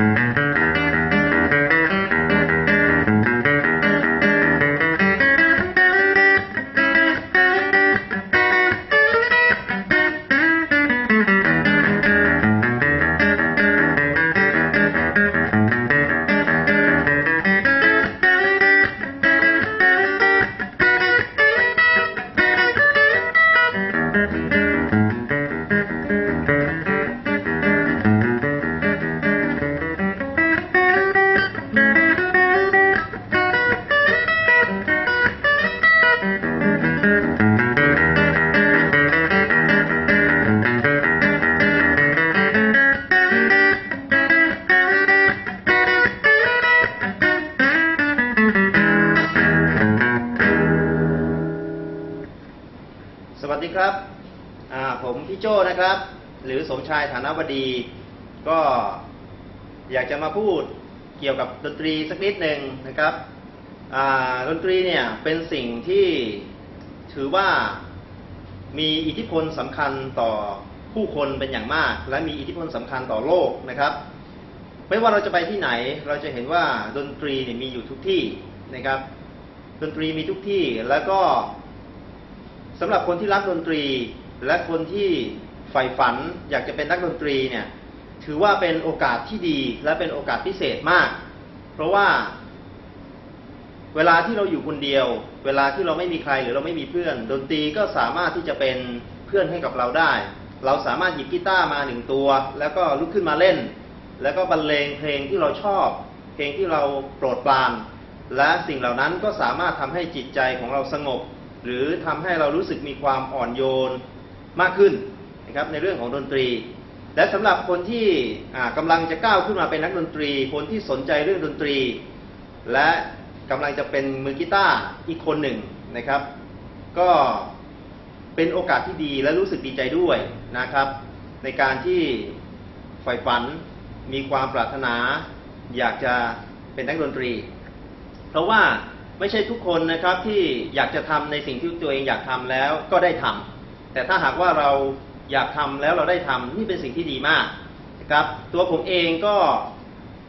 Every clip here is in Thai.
สวั ครับผมพี่โจนะครับ หรือสมชายฐานวดี ก็อยากจะมาพูดเกี่ยวกับดนตรีสักนิดหนึ่งนะครับดนตรีเนี่ยเป็นสิ่งที่ถือว่ามีอิทธิพลสำคัญต่อผู้คนเป็นอย่างมาก และมีอิทธิพลสำคัญต่อโลกนะครับ ไม่ว่าเราจะไปที่ไหน เราจะเห็นว่าดนตรีเนี่ยมีอยู่ทุกที่นะครับ ดนตรีมีทุกที่แล้วก็ สำหรับคนที่รักดนตรี และคนที่ใฝ่ฝันอยากจะเป็นนักดนตรีเนี่ยถือว่าเป็นโอกาสที่ดีและเป็นโอกาสพิเศษมาก เพราะว่า เวลาที่เราอยู่คนเดียว เวลาที่เราไม่มีใครหรือเราไม่มีเพื่อน ดนตรีก็สามารถที่จะเป็นเพื่อนให้กับเราได้ เราสามารถหยิบกีตาร์มาหนึ่งตัว แล้วก็ลุกขึ้นมาเล่น แล้วก็บรรเลงเพลงที่เราชอบ เพลงที่เราโปรดปรานและสิ่งเหล่านั้นก็สามารถทำให้จิตใจของเราสงบ หรือทำให้เรารู้สึกมีความอ่อนโยนมากขึ้นนะครับในเรื่องของดนตรี และสำหรับคนที่อ่ากำลังจะก้าวขึ้นมาเป็นนักดนตรี คนที่สนใจเรื่องดนตรี และกำลังจะเป็นมือกีตาร์อีกคนหนึ่งนะครับ ก็เป็นโอกาสที่ดีและรู้สึกดีใจด้วยนะครับ ในการที่ใฝ่ฝันมีความปรารถนา อยากจะเป็นนักดนตรี เพราะว่า ไม่ใช่ทุกคนนะครับที่อยากจะทำในสิ่งที่ตัวเองอยากทำแล้วก็ได้ทำแต่ถ้าหากว่าเราอยากทำแล้วเราได้ทำนี่เป็นสิ่งที่ดีมากนะครับ ตัวผมเองก็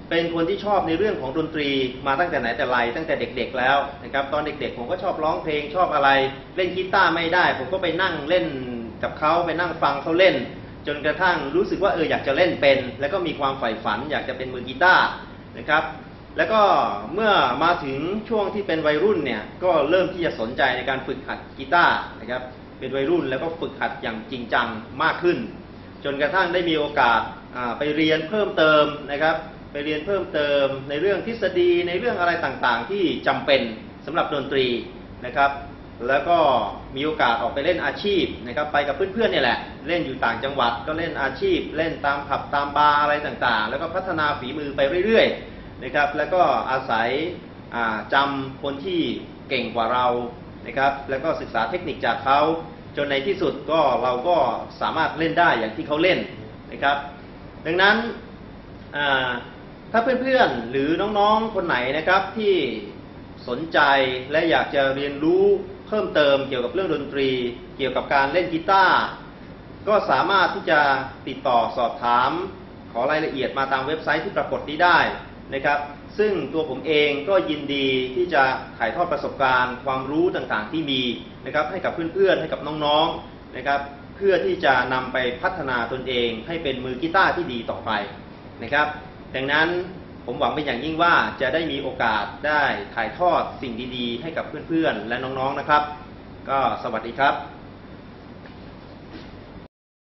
เป็นคนที่ชอบในเรื่องของดนตรีมาตั้งแต่ไหนแต่ไรตั้งแต่เด็กๆแล้วนะครับ ตอนเด็กๆ ผมก็ชอบร้องเพลงชอบอะไร เล่นกีตาร์ไม่ได้ ผมก็ไปนั่งเล่นกับเขาไปนั่งฟังเขาเล่น จนกระทั่งรู้สึกว่าเอออยากจะเล่นเป็น แล้วก็มีความใฝ่ฝัน อยากจะเป็นมือกีตาร์นะครับ แล้วก็เมื่อมาถึงช่วงที่เป็นวัยรุ่นเนี่ยก็เริ่มที่จะสนใจในการฝึกหัดกีตาร์นะครับเป็นวัยรุ่นแล้วก็ฝึกหัดอย่างจริงจังมากขึ้น จนกระทั่งได้มีโอกาสไปเรียนเพิ่มเติมนะครับ ไปเรียนเพิ่มเติมในเรื่องทฤษฎีในเรื่องอะไรต่างๆ ที่จำเป็นสำหรับดนตรีนะครับ แล้วก็มีโอกาสออกไปเล่นอาชีพนะครับไปกับเพื่อนๆเนี่ยแหละเล่นอยู่ต่างจังหวัดก็เล่นอาชีพ เล่นตามผับตามบาร์อะไรต่างๆ แล้วก็พัฒนาฝีมือไปเรื่อยๆ นะครับ แล้วก็อาศัยอ่าจำคนที่เก่งกว่าเรานะครับ แล้วก็ศึกษาเทคนิคจากเขาจนในที่สุดก็เราก็สามารถเล่นได้อย่างที่เขาเล่นนะครับ ดังนั้นถ้าเพื่อนๆหรือน้องๆคนไหนนะครับที่สนใจและอยากจะเรียนรู้เพิ่มเติมเกี่ยวกับเรื่องดนตรี เกี่ยวกับการเล่นกีตาร์ก็สามารถที่จะติดต่อสอบถามขอรายละเอียดมาตามเว็บไซต์ที่ปรากฏนี้ได้ นะครับ ซึ่งตัวผมเองก็ยินดีที่จะถ่ายทอดประสบการณ์ ความรู้ต่างๆที่มีนะครับให้กับเพื่อนๆให้กับน้องๆนะครับ เพื่อที่จะนำไปพัฒนาตนเอง ให้เป็นมือกีตาร์ที่ดีต่อไปนะครับ ดังนั้นผมหวังเป็นอย่างยิ่งว่าจะได้มีโอกาสได้ถ่ายทอดสิ่งดีๆ ให้กับเพื่อนๆ และน้องๆนะครับ ก็สวัสดีครับ